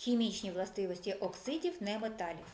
Хімічні властивості оксидів неметалів.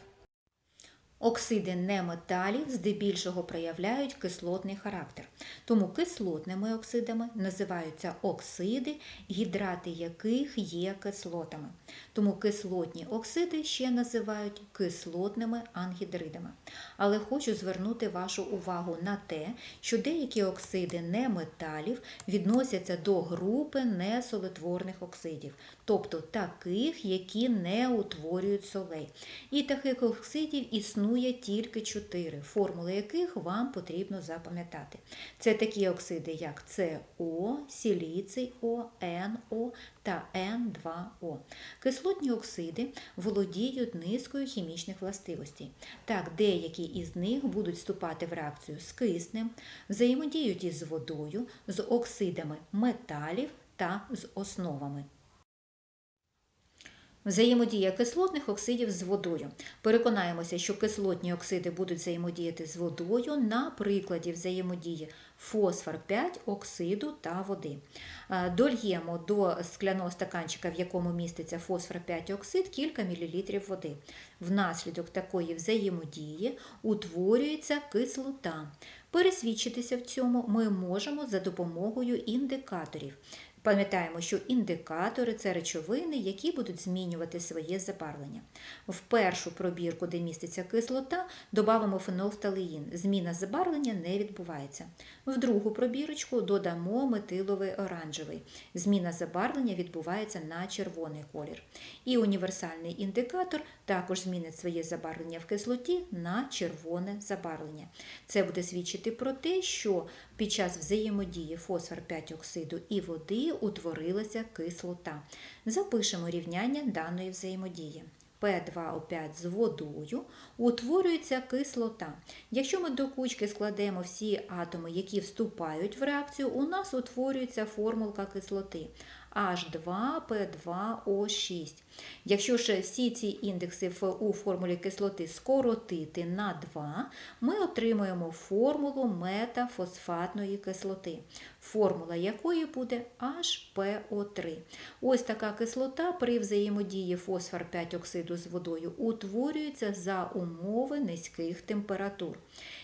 Оксиди неметалів здебільшого проявляють кислотний характер. Тому кислотними оксидами називаються оксиди, гідрати яких є кислотами. Тому кислотні оксиди ще називають кислотними ангідридами. Але хочу звернути вашу увагу на те, що деякі оксиди неметалів відносяться до групи несолетворних оксидів, тобто таких, які не утворюють солей. І таких оксидів існує тільки чотири, формули яких вам потрібно запам'ятати. Це такі оксиди, як СО, сіліций О, НО та Н2О. Кислотні оксиди володіють низкою хімічних властивостей. Так, деякі із них будуть вступати в реакцію з киснем, взаємодіють із водою, з оксидами металів та з основами. Взаємодія кислотних оксидів з водою. Переконаємося, що кислотні оксиди будуть взаємодіяти з водою на прикладі взаємодії фосфор 5 оксиду та води. Е, Дольємо до скляного стаканчика, в якому міститься фосфор 5 оксид, кілька мілілітрів води. Внаслідок такої взаємодії утворюється кислота. Пересвідчитися в цьому ми можемо за допомогою індикаторів. Пам'ятаємо, що індикатори це речовини, які будуть змінювати своє забарвлення. В першу пробірку, де міститься кислота, додамо фенолфталеїн. Зміна забарвлення не відбувається. В другу пробірочку додамо метиловий оранжевий. Зміна забарвлення відбувається на червоний колір. І універсальний індикатор також змінить своє забарвлення в кислоті на червоне забарвлення. Це буде свідчити про те, що під час взаємодії фосфор 5 оксиду і води утворилася кислота. Запишемо рівняння даної взаємодії. P2O5 з водою утворюється кислота. Якщо ми до кучки складемо всі атоми, які вступають в реакцію, у нас утворюється формулка кислоти H2P2O6. Якщо ж всі ці індекси у формулі кислоти скоротити на 2, ми отримуємо формулу метафосфатної кислоти, формула якої буде HPO3. Ось така кислота при взаємодії фосфор 5 оксиду з водою утворюється за умови низьких температур.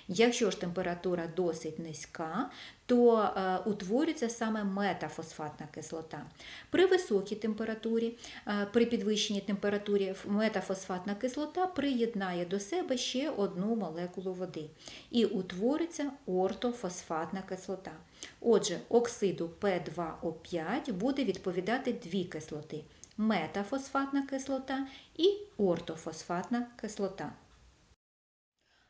Якщо ж температура досить низька, то е, утворюється саме метафосфатна кислота. При високій температурі, е, при підвищеній температурі метафосфатна кислота приєднає до себе ще одну молекулу води і утвориться ортофосфатна кислота. Отже, оксиду P2O5 буде відповідати дві кислоти метафосфатна кислота і ортофосфатна кислота.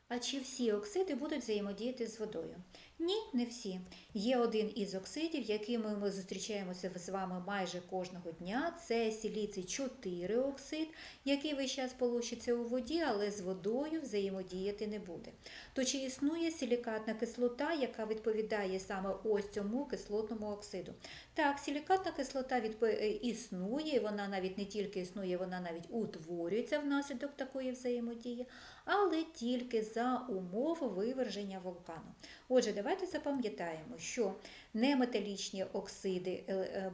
А чи всі оксиди будуть взаємодіяти з водою? Ні, не всі. Є один із оксидів, якими ми зустрічаємося з вами майже кожного дня. Це сіліций 4 оксид, який весь час полощиться у воді, але з водою взаємодіяти не буде. То чи існує силікатна кислота, яка відповідає саме ось цьому кислотному оксиду? Так, силікатна кислота відп... існує, вона навіть не тільки існує, вона навіть утворюється внаслідок такої взаємодії, але тільки за умов виверження вулкану. Отже, давайте запам'ятаємо, що неметалічні оксиди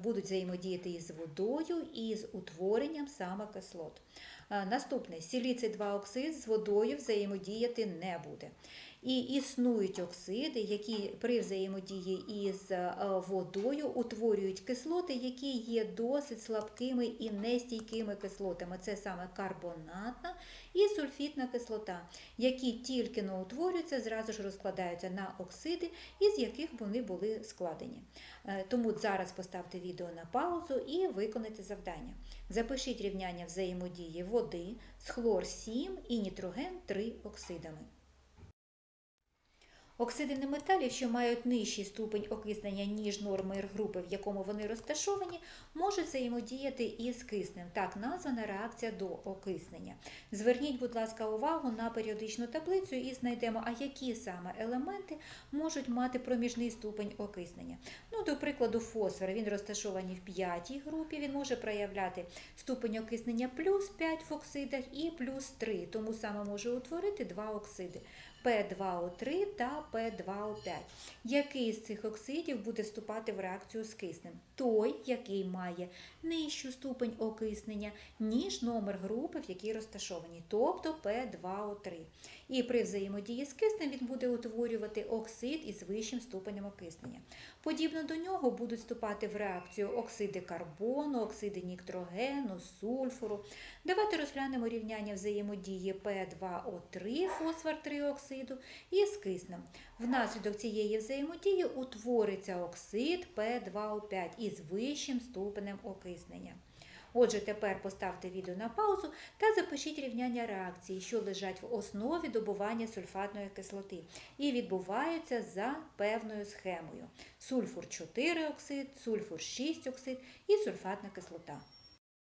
будуть взаємодіяти із водою і з утворенням саме кислот. Наступне сіліций 2 оксид з водою взаємодіяти не буде. І існують оксиди, які при взаємодії із водою утворюють кислоти, які є досить слабкими і нестійкими кислотами. Це саме карбонатна і сульфітна кислота, які тільки не утворюються, зразу ж розкладаються на оксиди, із яких вони були складені. Тому зараз поставте відео на паузу і виконайте завдання. Запишіть рівняння взаємодії води з хлор 7 і нітроген 3 оксидами. Оксиди неметалів, що мають нижчий ступень окиснення, ніж норми групи, в якому вони розташовані, можуть взаємодіяти із киснем. Так названа реакція до окиснення. Зверніть, будь ласка, увагу на періодичну таблицю і знайдемо, а які саме елементи можуть мати проміжний ступень окиснення. Ну, До прикладу, фосфор він розташований в п'ятій групі, він може проявляти ступень окиснення плюс 5 в оксидах і плюс 3, тому саме може утворити два оксиди. P2O3 та P2O5. Який з цих оксидів буде вступати в реакцію з киснем? Той, який має нижчу ступень окиснення, ніж номер групи, в якій розташовані, тобто P2O3. І при взаємодії з киснем він буде утворювати оксид із вищим ступенем окиснення. Подібно до нього будуть вступати в реакцію оксиди карбону, оксиди нітрогену, сульфуру. Давайте розглянемо рівняння взаємодії P2O3 фосфор 3 оксиду із киснем. Внаслідок цієї взаємодії утвориться оксид P2O5 із вищим ступенем окиснення. Отже, тепер поставте відео на паузу та запишіть рівняння реакції, що лежать в основі добування сульфатної кислоти і відбуваються за певною схемою: сульфур 4 оксид, сульфур 6 оксид і сульфатна кислота.